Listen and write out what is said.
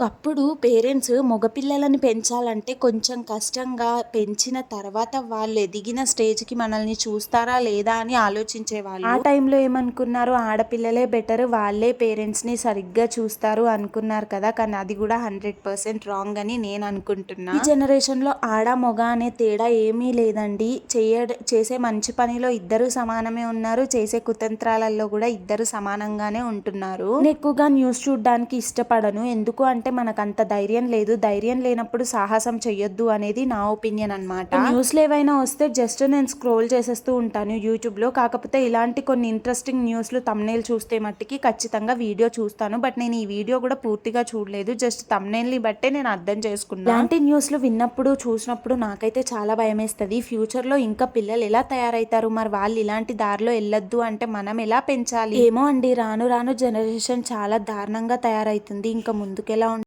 ఒకప్పుడు పేరెంట్స్ మగపిల్లలని పెంచాలంటే కొంచెం కష్టంగా పెంచిన తర్వాత వాళ్ళు ఎదిగిన స్టేజ్కి మనల్ని చూస్తారా లేదా అని ఆలోచించేవాళ్ళు. ఆ టైంలో ఏమనుకున్నారు? ఆడపిల్లలే బెటర్ వాళ్ళే పేరెంట్స్ని సరిగ్గా చూస్తారు అనుకున్నారు కదా కానీ అది కూడా హండ్రెడ్ పర్సెంట్ రాంగ్ అని నేను అనుకుంటున్నా. ఈ జనరేషన్లో ఆడ మొగ అనే తేడా ఏమీ లేదండి. చేయ చేసే మంచి పనిలో ఇద్దరు సమానమే ఉన్నారు చేసే కుతంత్రాలలో కూడా ఇద్దరు సమానంగానే ఉంటున్నారు. నేను ఎక్కువగా న్యూస్ చూడడానికి ఇష్టపడను. ఎందుకు అంటే మనకు అంత ధైర్యం లేదు. ధైర్యం లేనప్పుడు సాహసం చెయ్యొద్దు అనేది నా ఒపీనియన్ అనమాట న్యూస్లు ఏవైనా వస్తే జస్ట్ నేను స్క్రోల్ చేసేస్తూ ఉంటాను యూట్యూబ్లో కాకపోతే ఇలాంటి కొన్ని ఇంట్రెస్టింగ్ న్యూస్లు తమ్నేల్ చూస్తే మట్టికి ఖచ్చితంగా వీడియో చూస్తాను. బట్ నేను ఈ వీడియో కూడా పూర్తిగా చూడలేదు. జస్ట్ తమ్నేల్ని బట్టే నేను అర్థం చేసుకున్నాను ఇలాంటి న్యూస్లు విన్నప్పుడు చూసినప్పుడు నాకైతే చాలా భయం వేస్తుంది ఫ్యూచర్లో ఇంకా పిల్లలు ఎలా తయారవుతారు మరి వాళ్ళు ఇలాంటి దారిలో వెళ్ళొద్దు అంటే మనం ఎలా పెంచాలి? ఏమో అండి. రాను రాను జనరేషన్ చాలా దారుణంగా తయారవుతుంది ఇంకా ముందుకెలా